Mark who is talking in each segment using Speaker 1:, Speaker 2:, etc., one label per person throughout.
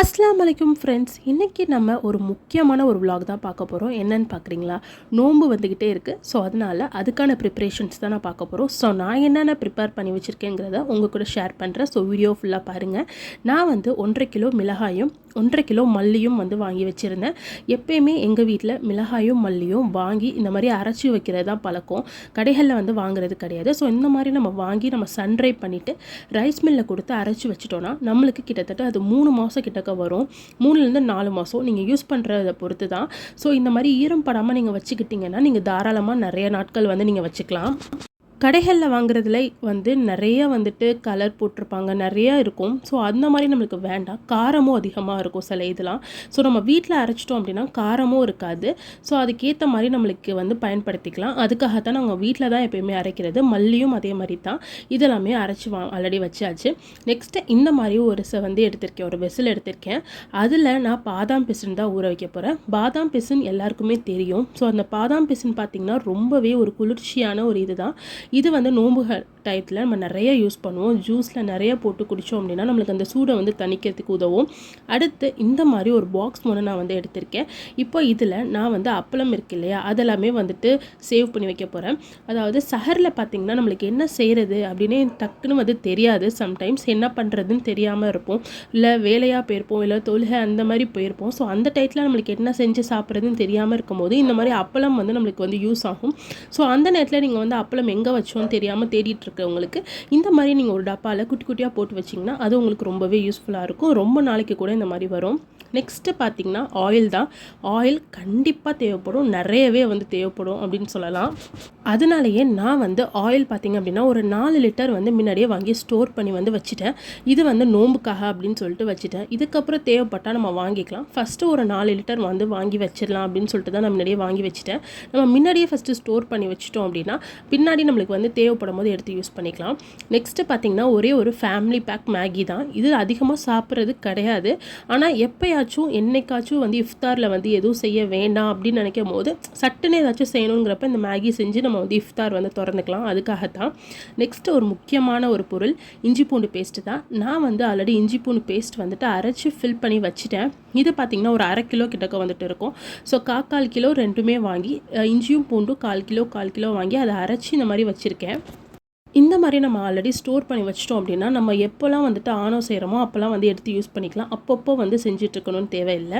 Speaker 1: அஸ்லாம் வலைக்கும் ஃப்ரெண்ட்ஸ் இன்றைக்கி நம்ம ஒரு முக்கியமான ஒரு vlog தான் பார்க்க போகிறோம் என்னன்னு பார்க்குறீங்களா? நோன்பு வந்துக்கிட்டே இருக்குது ஸோ அதனால் அதுக்கான ப்ரிப்ரேஷன்ஸ் தான் நான் பார்க்க போகிறோம் ஸோ நான் என்னென்ன ப்ரிப்பேர் பண்ணி வச்சுருக்கேங்கிறத உங்கள் கூட ஷேர் பண்ணுறேன் ஸோ வீடியோ ஃபுல்லாக பாருங்கள் நான் வந்து ஒன்றரை கிலோ மிளகாயும் ஒன்றரை கிலோ மல்லியும் வந்து வாங்கி வச்சுருந்தேன். எப்பயுமே எங்கள் வீட்டில் மிளகாயும் மல்லியும் வாங்கி இந்த மாதிரி அரைச்சி வைக்கிறது தான் பழக்கம். கடைகளில் வந்து வாங்குறது கிடையாது. ஸோ இந்த மாதிரி நம்ம வாங்கி நம்ம சன்ட்ரை பண்ணிவிட்டு ரைஸ் மில்லில் கொடுத்து அரைச்சி வச்சுட்டோன்னா நம்மளுக்கு கிட்டத்தட்ட அது மூணு மாதம் கிட்ட பக்கம் வரும். மூணுலேருந்து நாலு மாதம் நீங்கள் யூஸ் பண்ணுறத பொறுத்து தான் ஸோ இந்த மாதிரி ஈரம் படாமல் நீங்கள் வச்சுக்கிட்டிங்கன்னா நீங்கள் தாராளமாக நிறைய நாட்கள் வந்து நீங்கள் வச்சுக்கலாம். கடைகளில் வாங்குறதுல வந்து நிறைய வந்துட்டு கலர் போட்டிருப்பாங்க. நிறைய இருக்கும். ஸோ அந்த மாதிரி நம்மளுக்கு வேண்டாம். காரமும் அதிகமாக இருக்கும் சில இதெல்லாம். ஸோ நம்ம வீட்டில் அரைச்சிட்டோம் அப்படின்னா காரமும் இருக்காது. ஸோ அதுக்கேற்ற மாதிரி நம்மளுக்கு வந்து பயன்படுத்திக்கலாம். அதுக்காக தான் நாங்கள் வீட்டில் தான் எப்பயுமே அரைக்கிறது. மல்லியும் அதே மாதிரி தான். இதெல்லாமே அரைச்சி வா ஆல்ரெடி வச்சாச்சு. நெக்ஸ்ட்டு இந்த மாதிரி ஒரு ச வந்து எடுத்திருக்கேன். ஒரு வெசில் எடுத்திருக்கேன். அதில் நான் பாதாம் பிசுன் தான் ஊற வைக்க போகிறேன் பாதாம் பிசுன் எல்லாருக்குமே தெரியும். ஸோ அந்த பாதாம் பிசுன் பார்த்திங்கன்னா ரொம்பவே ஒரு குளிர்ச்சியான ஒரு இதுதான். இது வந்து நோம்புகள். டயத்தில் நம்ம நிறைய யூஸ் பண்ணுவோம். ஜூஸில் நிறைய போட்டு குடித்தோம் அப்படின்னா நம்மளுக்கு அந்த சூடை வந்து தணிக்கிறதுக்கு உதவும். அடுத்து இந்த மாதிரி ஒரு பாக்ஸ் மூணு நான் வந்து எடுத்திருக்கேன். இப்போ இதில் நான் வந்து அப்பளம் இருக்கு இல்லையா? அதெல்லாமே வந்துட்டு சேவ் பண்ணி வைக்க போகிறேன் அதாவது சஹரில் பார்த்திங்கன்னா நம்மளுக்கு என்ன செய்கிறது அப்படின்னு டக்குன்னு வந்து தெரியாது. சம்டைம்ஸ் என்ன பண்ணுறதுன்னு தெரியாமல் இருப்போம். இல்லை வேலையாக போயிருப்போம். இல்லை தொழுகை அந்த மாதிரி போயிருப்போம். ஸோ அந்த டயத்தில் நம்மளுக்கு என்ன செஞ்சு சாப்பிட்றதுன்னு தெரியாமல் இருக்கும்போது இந்த மாதிரி அப்பளம் வந்து நம்மளுக்கு வந்து யூஸ் ஆகும். ஸோ அந்த நேரத்தில் நீங்கள் வந்து அப்பளம் எங்கே வச்சோன்னு தெரியாமல் தேடிட்டு இருக்கிறவங்களுக்கு இந்த மாதிரி நீங்கள் ஒரு டப்பாவில் குட்டி குட்டியாக போட்டு வச்சிங்கன்னா அது உங்களுக்கு ரொம்பவே யூஸ்ஃபுல்லாக இருக்கும். ரொம்ப நாளைக்கு கூட இந்த மாதிரி வரும். நெக்ஸ்ட்டு பார்த்தீங்கன்னா ஆயில் தான். ஆயில் கண்டிப்பாக தேவைப்படும். நிறையவே வந்து தேவைப்படும் அப்படின்னு சொல்லலாம். அதனாலேயே நான் வந்து ஆயில் பார்த்திங்க அப்படின்னா ஒரு நாலு லிட்டர் வந்து முன்னாடியே வாங்கி ஸ்டோர் பண்ணி வந்து வச்சுட்டேன். இது வந்து நோம்புக்காக அப்படின்னு சொல்லிட்டு வச்சுட்டேன். இதுக்கப்புறம் தேவைப்பட்டால் நம்ம வாங்கிக்கலாம். ஃபஸ்ட்டு ஒரு நாலு லிட்டர் வந்து வாங்கி வச்சிடலாம் அப்படின்னு சொல்லிட்டு தான் நான் முன்னாடியே வாங்கி வச்சுட்டேன். நம்ம முன்னாடியே ஃபஸ்ட்டு ஸ்டோர் பண்ணி வச்சிட்டோம் அப்படின்னா பின்னாடி நம்மளுக்கு வந்து தேவைப்படும் போது எடுத்து யூஸ் பண்ணிக்கலாம். நெக்ஸ்ட்டு பார்த்தீங்கன்னா ஒரே ஒரு ஃபேமிலி பேக் மேகி தான். இது அதிகமாக சாப்பிட்றது கிடையாது. ஆனால் எப்போயாச்சும் என்னைக்காச்சும் வந்து இஃப்தாரில் வந்து எதுவும் செய்ய வேண்டாம் அப்படின்னு நினைக்கும் போது சட்டுன்னு ஏதாச்சும் செய்யணுங்கிறப்ப இந்த மேகி செஞ்சு நம்ம வந்து இஃப்தார் வந்து திறந்துக்கலாம். அதுக்காகத்தான். நெக்ஸ்ட்டு ஒரு முக்கியமான ஒரு பொருள் இஞ்சி பூண்டு பேஸ்ட்டு தான். நான் வந்து ஆல்ரெடி இஞ்சி பூண்டு பேஸ்ட் வந்துட்டு அரைச்சி ஃபில் பண்ணி வச்சுட்டேன். இது பார்த்திங்கன்னா ஒரு அரை கிலோ கிட்டக்க வந்துட்டு இருக்கும். ஸோ காக்கால் கிலோ ரெண்டுமே வாங்கி இஞ்சியும் பூண்டும் கால் கிலோ கால் கிலோ வாங்கி அதை அரைச்சி இந்த மாதிரி வச்சுருக்கேன். இந்த மாதிரி நம்ம ஆல்ரெடி ஸ்டோர் பண்ணி வச்சிட்டோம் அப்படின்னா நம்ம எப்போல்லாம் வந்துட்டு ஆணோ செய்கிறோமோ அப்போல்லாம் வந்து எடுத்து யூஸ் பண்ணிக்கலாம். அப்பப்போ வந்து செஞ்சிட்ருக்கணும்னு தேவையில்லை.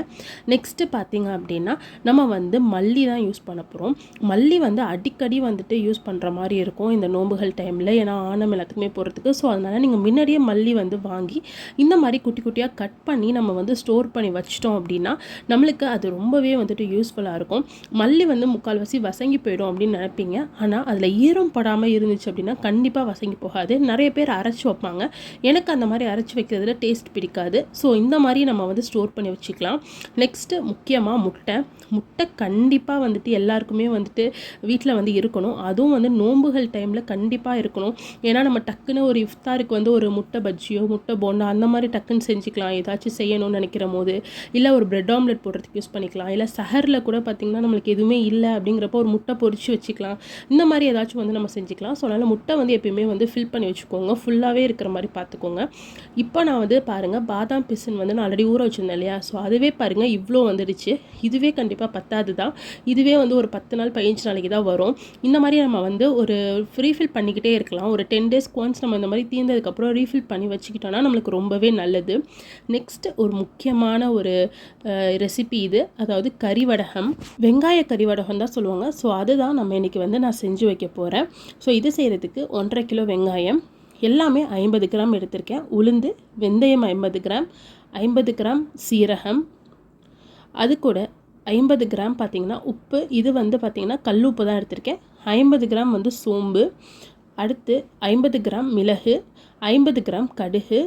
Speaker 1: நெக்ஸ்ட்டு பார்த்தீங்க அப்படின்னா நம்ம வந்து மல்லி தான் யூஸ் பண்ண போகிறோம் மல்லி வந்து அடிக்கடி வந்துட்டு யூஸ் பண்ணுற மாதிரி இருக்கும் இந்த நோம்புகள் டைமில் ஏன்னா ஆணம் எல்லாத்துக்குமே போகிறதுக்கு ஸோ அதனால் நீங்கள் முன்னாடியே மல்லி வந்து வாங்கி இந்த மாதிரி குட்டி குட்டியாக கட் பண்ணி நம்ம வந்து ஸ்டோர் பண்ணி வச்சிட்டோம் அப்படின்னா நம்மளுக்கு அது ரொம்பவே வந்துட்டு யூஸ்ஃபுல்லாக இருக்கும். மல்லி வந்து முக்கால்வாசி வசங்கி போயிடும் அப்படின்னு நினைப்பீங்க. ஆனால் அதில் ஈரம் படாமல் இருந்துச்சு அப்படின்னா கண்டிப்பாக கண்டிப்பாக வசங்கி போகாது. நிறைய பேர் அரைச்சி வைப்பாங்க. எனக்கு அந்த மாதிரி அரைச்சி வைக்கிறதுல டேஸ்ட் பிடிக்காது. ஸோ இந்த மாதிரி நம்ம வந்து ஸ்டோர் பண்ணி வச்சுக்கலாம். நெக்ஸ்ட்டு முக்கியமாக முட்டை. முட்டை கண்டிப்பாக வந்துட்டு எல்லாருக்குமே வந்துட்டு வீட்டில் வந்து இருக்கணும். அதுவும் வந்து நோம்புகள் டைமில் கண்டிப்பாக இருக்கணும். ஏன்னா நம்ம டக்குன்னு ஒரு இஃப்தாருக்கு வந்து ஒரு முட்டை பஜ்ஜியோ முட்டை போண்டா அந்த மாதிரி டக்குன்னு செஞ்சுக்கலாம். ஏதாச்சும் செய்யணும்னு நினைக்கிற போது இல்லை ஒரு பிரெட் ஆம்லெட் போடுறதுக்கு யூஸ் பண்ணிக்கலாம். இல்லை சஹரில் கூட பார்த்திங்கன்னா நம்மளுக்கு எதுவுமே இல்லை அப்படிங்கிறப்போ ஒரு முட்டை பொறிச்சு வச்சுக்கலாம். இந்த மாதிரி ஏதாச்சும் வந்து நம்ம செஞ்சுக்கலாம். ஸோ அதனால் முட்டை வந்து எப்பயுமே வந்து ஃபில் பண்ணி வச்சுக்கோங்க. ஃபுல்லாகவே இருக்கிற மாதிரி பார்த்துக்கோங்க. இப்போ நான் வந்து பாருங்கள் பாதாம் பிசின் வந்து நான் ஆல்ரெடி ஊற வச்சுருந்தேன் இல்லையா? ஸோ அதுவே பாருங்கள் இவ்வளோ வந்துடுச்சு. இதுவே கண்டிப்பாக பத்தாது தான். இதுவே வந்து ஒரு பத்து நாள் பதினஞ்சு நாளைக்கு தான் வரும். இந்த மாதிரி நம்ம வந்து ஒரு ரீஃபில் பண்ணிக்கிட்டே இருக்கலாம். ஒரு டென் டேஸ் ஒன்ஸ் நம்ம இந்த மாதிரி தீர்ந்ததுக்கப்புறம் ரீஃபில் பண்ணி வச்சுக்கிட்டோன்னா நம்மளுக்கு ரொம்பவே நல்லது. நெக்ஸ்ட் ஒரு முக்கியமான ஒரு ரெசிபி இது. அதாவது கறிவடகம் வெங்காய கறிவடகம் தான் சொல்லுவாங்க. ஸோ அதுதான் நம்ம இன்றைக்கி வந்து நான் செஞ்சு வைக்க போகிறேன் ஸோ இது செய்கிறதுக்கு ஒன்றரை கிலோ வெங்காயம். எல்லாமே ஐம்பது கிராம் எடுத்திருக்கேன். உளுந்து வெந்தயம் ஐம்பது கிராம் ஐம்பது கிராம் சீரகம். அது கூட ஐம்பது கிராம் பார்த்திங்கன்னா உப்பு. இது வந்து பார்த்திங்கன்னா கல் உப்பு தான் எடுத்திருக்கேன். ஐம்பது கிராம் வந்து சோம்பு. அடுத்து ஐம்பது கிராம் மிளகு. ஐம்பது கிராம் கடுகு.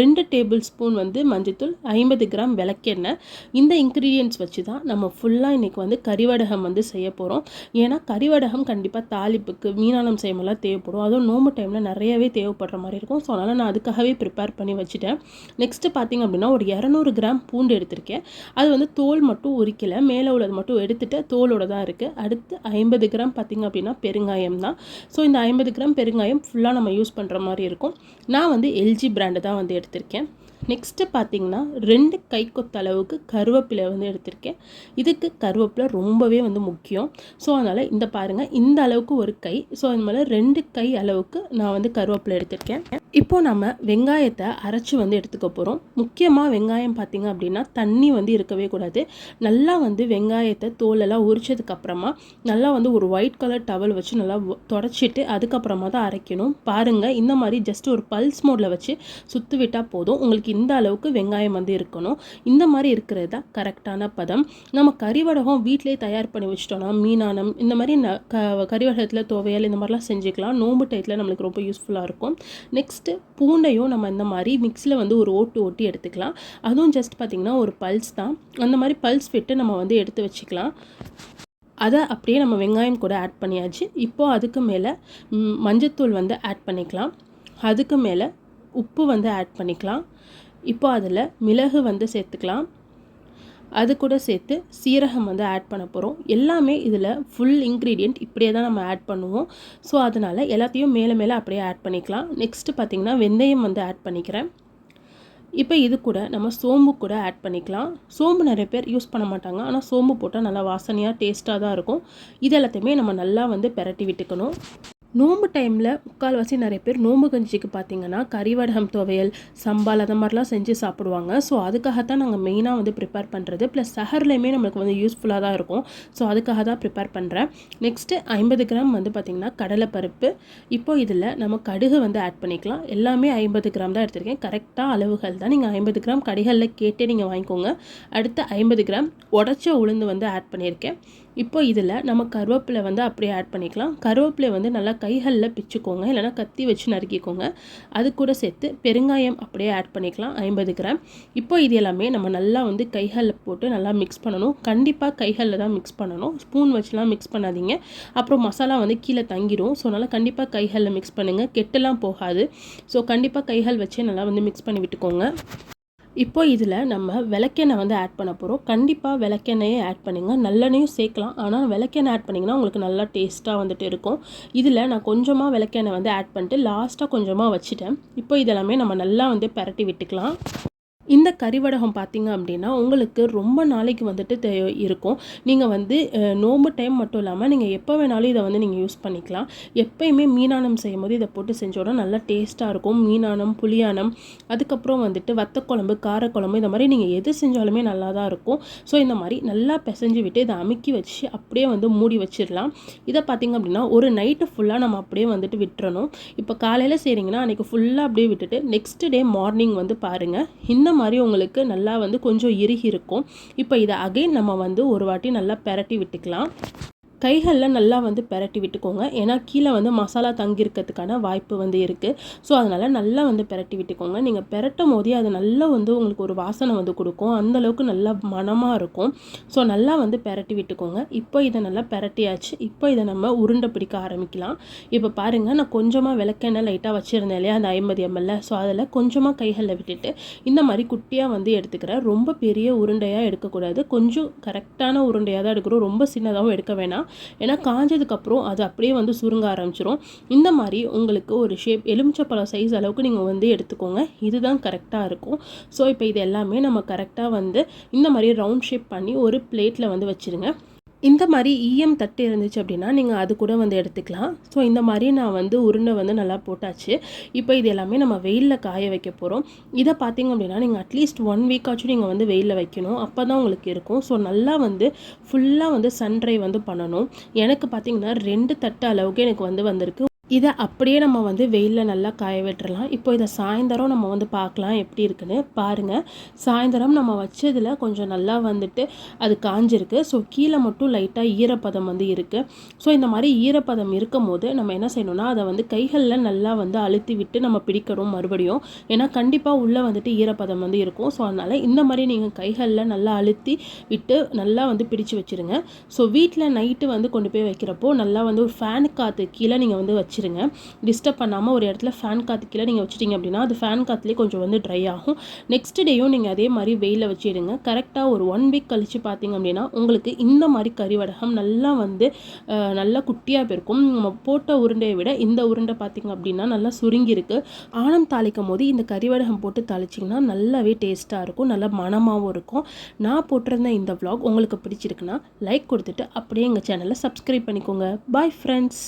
Speaker 1: ரெண்டு டேபிள் ஸ்பூன் வந்து மஞ்சத்தூள் ஐம்பது கிராம் விளக்கெண்ணெய். இந்த இன்க்ரீடியன்ட்ஸ் வச்சு தான் நம்ம ஃபுல்லாக இன்றைக்கி வந்து கறிவடகம் வந்து செய்ய போகிறோம் ஏன்னா கறிவடகம் கண்டிப்பாக தாளிப்புக்கு மீனானம் செய்யமெல்லாம் தேவைப்படும். அதுவும் நோம்பு டைமில் நிறையவே தேவைப்படுற மாதிரி இருக்கும். ஸோ அதனால் நான் அதுக்காகவே ப்ரிப்பேர் பண்ணி வச்சுட்டேன். நெக்ஸ்ட்டு பார்த்திங்க அப்படின்னா ஒரு இரநூறு கிராம் பூண்டு எடுத்திருக்கேன். அது வந்து தோல் மட்டும் உரிக்கலை. மேலே உள்ளது மட்டும் எடுத்துகிட்டு தோலோட தான் இருக்குது அடுத்து ஐம்பது கிராம் பார்த்திங்க அப்படின்னா பெருங்காயம் தான். ஸோ இந்த ஐம்பது கிராம் பெருங்காயம் ஃபுல்லாக நம்ம யூஸ் பண்ணுற மாதிரி இருக்கும். நான் வந்து எல்ஜி பிராண்டு தான் வந்து எடுத்திருக்கேன். நெக்ஸ்ட்டு பார்த்தீங்கன்னா ரெண்டு கை கொத்த அளவுக்கு கருவேப்பிலை வந்து எடுத்திருக்கேன். இதுக்கு கருவேப்பிலை ரொம்பவே வந்து முக்கியம். ஸோ அதனால் இந்த பாருங்கள் இந்த அளவுக்கு ஒரு கை. ஸோ அது மேலே ரெண்டு கை அளவுக்கு நான் வந்து கருவேப்பிலை எடுத்திருக்கேன். இப்போது நம்ம வெங்காயத்தை அரைச்சி வந்து எடுத்துக்க போகிறோம் முக்கியமாக வெங்காயம் பார்த்திங்க அப்படின்னா தண்ணி வந்து இருக்கவே கூடாது. நல்லா வந்து வெங்காயத்தை தோலெல்லாம் உரிச்சதுக்கப்புறமா நல்லா வந்து ஒரு ஒயிட் கலர் டவல் வச்சு நல்லா தொடச்சிட்டு அதுக்கப்புறமா தான் அரைக்கணும். பாருங்கள் இந்த மாதிரி ஜஸ்ட் ஒரு பல்ஸ் மோடில் வச்சு சுற்று விட்டால் போதும். உங்களுக்கு இந்த அளவுக்கு வெங்காயம் வந்து இருக்கணும். இந்த மாதிரி இருக்கிறது தான் கரெக்டான பதம். நம்ம கறிவடகம் வீட்டிலே தயார் பண்ணி வச்சிட்டோம்னா மீனானம் இந்த மாதிரி ந க கறிவடகத்தில் துவையல் இந்த மாதிரிலாம் செஞ்சுக்கலாம். நோம்பு டயத்தில் நம்மளுக்கு ரொம்ப யூஸ்ஃபுல்லாக இருக்கும். நெக்ஸ்ட் ஜஸ்ட்டு பூண்டையும் நம்ம இந்த மாதிரி மிக்ஸில் வந்து ஒரு ஓட்டு ஓட்டி எடுத்துக்கலாம். அதுவும் ஜஸ்ட் பார்த்திங்கன்னா ஒரு பல்ஸ் தான். அந்த மாதிரி பல்ஸ் விட்டு நம்ம வந்து எடுத்து வச்சுக்கலாம். அதை அப்படியே நம்ம வெங்காயம் கூட ஆட் பண்ணியாச்சு. இப்போது அதுக்கு மேலே மஞ்சத்தூள் வந்து ஆட் பண்ணிக்கலாம். அதுக்கு மேலே உப்பு வந்து ஆட் பண்ணிக்கலாம். இப்போ அதில் மிளகு வந்து சேர்த்துக்கலாம். அது கூட சேர்த்து சீரகம் வந்து ஆட் பண்ண போகிறோம் எல்லாமே இதில் ஃபுல் இன்க்ரீடியண்ட் இப்படியே தான் நம்ம ஆட் பண்ணுவோம். ஸோ அதனால் எல்லாத்தையும் மேலே மேலே அப்படியே ஆட் பண்ணிக்கலாம். நெக்ஸ்ட்டு பார்த்திங்கன்னா வெந்தயம் வந்து ஆட் பண்ணிக்கிறேன். இப்போ இது கூட நம்ம சோம்பு கூட ஆட் பண்ணிக்கலாம். சோம்பு நிறைய பேர் யூஸ் பண்ண மாட்டாங்க. ஆனால் சோம்பு போட்டால் நல்லா வாசனையாக டேஸ்ட்டாக தான் இருக்கும். இது எல்லாத்தையுமே நம்ம நல்லா வந்து பெரட்டி விட்டுக்கணும். நோம்பு டைமில் முக்கால்வாசி நிறைய பேர் நோம்பு கஞ்சிக்கு பார்த்தீங்கன்னா கறிவடகம் துவையல் சம்பால் அந்த மாதிரிலாம் செஞ்சு சாப்பிடுவாங்க. ஸோ அதுக்காகத்தான் நாங்கள் மெயினாக வந்து ப்ரிப்பேர் பண்ணுறது ப்ளஸ் சஹர்லேயுமே நம்மளுக்கு வந்து யூஸ்ஃபுல்லாக தான் இருக்கும். ஸோ அதுக்காக தான் ப்ரிப்பேர் பண்ணுறேன் நெக்ஸ்ட்டு ஐம்பது கிராம் வந்து பார்த்திங்கன்னா கடலைப்பருப்பு. இப்போது இதில் நம்ம கடுகு வந்து ஆட் பண்ணிக்கலாம். எல்லாமே ஐம்பது கிராம் தான் எடுத்திருக்கேன். கரெக்டாக அளவுகள் தான். நீங்கள் ஐம்பது கிராம் கடிகளில் கேட்டே நீங்கள் வாங்கிக்கோங்க. அடுத்து ஐம்பது கிராம் உடச்ச உளுந்து வந்து ஆட் பண்ணியிருக்கேன். இப்போ இதில் நம்ம கருவேப்பிலை வந்து அப்படியே ஆட் பண்ணிக்கலாம். கருவேப்பிலை வந்து நல்லா கைகளில் பிச்சுக்கோங்க. இல்லைனா கத்தி வச்சு நறுக்கிக்கோங்க. அது கூட சேர்த்து பெருங்காயம் அப்படியே ஆட் பண்ணிக்கலாம். ஐம்பது கிராம். இப்போ இது எல்லாமே நம்ம நல்லா வந்து கைகளில் போட்டு நல்லா மிக்ஸ் பண்ணணும். கண்டிப்பாக கைகளில் தான் மிக்ஸ் பண்ணணும். ஸ்பூன் வச்சுலாம் மிக்ஸ் பண்ணாதீங்க. அப்புறம் மசாலா வந்து கீழே தங்கிடும் ஸோ அதனால் கண்டிப்பாக கைகளில் மிக்ஸ் பண்ணுங்கள் கெட்டெல்லாம் போகாது. ஸோ கண்டிப்பாக கைகள் வச்சே நல்லா வந்து மிக்ஸ் பண்ணி விட்டுக்கோங்க. இப்போ இதில் நம்ம விளக்கெண்ணெய் வந்து ஆட் பண்ண போகிறோம் கண்டிப்பாக விளக்கெண்ணெயே ஆட் பண்ணுங்கள் நல்லெண்ணையும் சேர்க்கலாம். ஆனால் விளக்கெண்ணெய் ஆட் பண்ணிங்கன்னா உங்களுக்கு நல்லா டேஸ்ட்டாக வந்துட்டு இருக்கும். இதில் நான் கொஞ்சமாக விளக்கெண்ணெய் வந்து ஆட் பண்ணிட்டு லாஸ்ட்டாக கொஞ்சமாக வச்சுட்டேன். இப்போ இதெல்லாமே நம்ம நல்லா வந்து பரட்டி விட்டுக்கலாம். இந்த கறிவடகம் பார்த்திங்க அப்படின்னா உங்களுக்கு ரொம்ப நாளைக்கு வந்துட்டு தே இருக்கும். நீங்கள் வந்து நோம்பு டைம் மட்டும் இல்லாமல் நீங்கள் எப்போ வேணாலும் இதை வந்து நீங்கள் யூஸ் பண்ணிக்கலாம். எப்போயுமே மீனானம் செய்யும் போது இதை போட்டு செஞ்சோன்னா நல்லா டேஸ்ட்டாக இருக்கும். மீனானம் புளியானம் அதுக்கப்புறம் வந்துட்டு வத்தக்குழம்பு காரக்குழம்பு இந்த மாதிரி நீங்கள் எது செஞ்சாலுமே நல்லா தான் இருக்கும். ஸோ இந்த மாதிரி நல்லா பிசைஞ்சு விட்டு இதை அமுக்கி வச்சு அப்படியே வந்து மூடி வச்சிடலாம். இதை பார்த்திங்க அப்படின்னா ஒரு நைட்டு ஃபுல்லாக நம்ம அப்படியே வந்துட்டு விட்டுறணும். இப்போ காலையில் செய்கிறீங்கன்னா அன்றைக்கி ஃபுல்லாக அப்படியே விட்டுட்டு நெக்ஸ்ட் டே மார்னிங் வந்து பாருங்கள் இந்த மாதிரி உங்களுக்கு நல்லா வந்து கொஞ்சம் இறுகி இருக்கும். இப்போ இதை அகைன் நம்ம வந்து ஒரு வாட்டி நல்லா பெரட்டி விட்டுக்கலாம். கைகளில் நல்லா வந்து பெரட்டி விட்டுக்கோங்க. ஏன்னா கீழே வந்து மசாலா தங்கியிருக்கிறதுக்கான வாய்ப்பு வந்து இருக்குது ஸோ அதனால் நல்லா வந்து பெரட்டி விட்டுக்கோங்க. நீங்கள் பெரட்டும் போதே அது நல்லா வந்து உங்களுக்கு ஒரு வாசனை வந்து கொடுக்கும். அந்தளவுக்கு நல்லா மனமாக இருக்கும். ஸோ நல்லா வந்து பெரட்டி விட்டுக்கோங்க. இப்போ இதை நல்லா பெரட்டியாச்சு. இப்போ இதை நம்ம உருண்டை பிடிக்க ஆரம்பிக்கலாம். இப்போ பாருங்கள் நான் கொஞ்சமாக விளக்கெண்ணெய் லைட்டாக வச்சுருந்தேன் இல்லையா? அந்த ஐம்பது எம்எல்ல ஸோ அதில் கொஞ்சமாக கைகளில் விட்டுட்டு இந்த மாதிரி குட்டியாக வந்து எடுத்துக்கிறேன் ரொம்ப பெரிய உருண்டையாக எடுக்கக்கூடாது. கொஞ்சம் கரெக்டான உருண்டையாக தான் எடுக்கிறோம் ரொம்ப சின்னதாகவும் எடுக்க வேணாம். ஏன்னா காஞ்சதுக்கப்புறம் அது அப்படியே வந்து சுருங்க ஆரம்பிச்சிரும். இந்த மாதிரி உங்களுக்கு ஒரு ஷேப் எலுமிச்சப்பழம் சைஸ் அளவுக்கு நீங்கள் வந்து எடுத்துக்கோங்க. இதுதான் கரெக்டாக இருக்கும். ஸோ இப்போ இது எல்லாமே நம்ம கரெக்டாக வந்து இந்த மாதிரி ரவுண்ட் ஷேப் பண்ணி ஒரு பிளேட்டில் வந்து வச்சுருங்க. இந்த மாதிரி ஈயம் தட்டு இருந்துச்சு அப்படின்னா நீங்கள் அது கூட வந்து எடுத்துக்கலாம். ஸோ இந்த மாதிரி நான் வந்து உருண்டை வந்து நல்லா போட்டாச்சு. இப்போ இது எல்லாமே நம்ம வெயிலில் காய வைக்க போகிறோம் இதை பார்த்தீங்க அப்படின்னா நீங்கள் அட்லீஸ்ட் ஒன் வீக்காச்சும் நீங்கள் வந்து வெயிலில் வைக்கணும். அப்போ தான் உங்களுக்கு இருக்கும். ஸோ நல்லா வந்து ஃபுல்லாக வந்து சன்ட்ரை வந்து பண்ணணும். எனக்கு பார்த்தீங்கன்னா ரெண்டு தட்டு அளவுக்கு எனக்கு வந்து வந்திருக்கு. இதை அப்படியே நம்ம வந்து வெயிலில் நல்லா காய விட்டுறலாம். இப்போ இதை சாயந்தரம் நம்ம வந்து பார்க்கலாம் எப்படி இருக்குன்னு பாருங்கள் சாயந்தரம் நம்ம வச்சதில் கொஞ்சம் நல்லா வந்துட்டு அது காஞ்சிருக்கு. ஸோ கீழே மட்டும் லைட்டாக ஈரப்பதம் வந்து இருக்குது ஸோ இந்த மாதிரி ஈரப்பதம் இருக்கும் போது நம்ம என்ன செய்யணும்னா அதை வந்து கைகளில் நல்லா வந்து அழுத்தி விட்டு நம்ம பிடிக்கணும் மறுபடியும். ஏன்னா கண்டிப்பாக உள்ளே வந்துட்டு ஈரப்பதம் வந்து இருக்கும். ஸோ அதனால் இந்த மாதிரி நீங்கள் கைகளில் நல்லா அழுத்தி விட்டு நல்லா வந்து பிடிச்சு வச்சுருங்க. ஸோ வீட்டில் நைட்டு வந்து கொண்டு போய் வைக்கிறப்போ நல்லா வந்து ஒரு ஃபேனு காற்று கீழே நீங்கள் வந்து வச்சு வச்சுருங்க. டிஸ்டர்ப் பண்ணாமல் ஒரு இடத்துல ஃபேன் காற்று கீழே நீங்கள் வச்சுட்டீங்க அப்படின்னா அது ஃபேன் காற்றுலேயே கொஞ்சம் வந்து ட்ரை ஆகும். நெக்ஸ்ட் டேயும் நீங்கள் அதே மாதிரி வெயிலில் வச்சுடுங்க கரெக்டாக ஒரு ஒன் வீக் கழித்து பார்த்தீங்க அப்படின்னா உங்களுக்கு இந்த மாதிரி கறிவடகம் நல்லா வந்து நல்லா குட்டியாக போயிருக்கும் நம்ம போட்ட உருண்டையை விட இந்த உருண்டை பார்த்தீங்க அப்படின்னா நல்லா சுருங்கியிருக்கு. ஆனம் தாளிக்கும் போது இந்த கறிவடகம் போட்டு தாளிச்சிங்கன்னா நல்லாவே டேஸ்ட்டாக இருக்கும். நல்லா மணமாகவும் இருக்கும். நான் போட்டிருந்த இந்த வ்ளாக் உங்களுக்கு பிடிச்சிருக்குன்னா லைக் கொடுத்துட்டு அப்படியே எங்கள் சேனலை சப்ஸ்கிரைப் பண்ணிக்கோங்க. Bye friends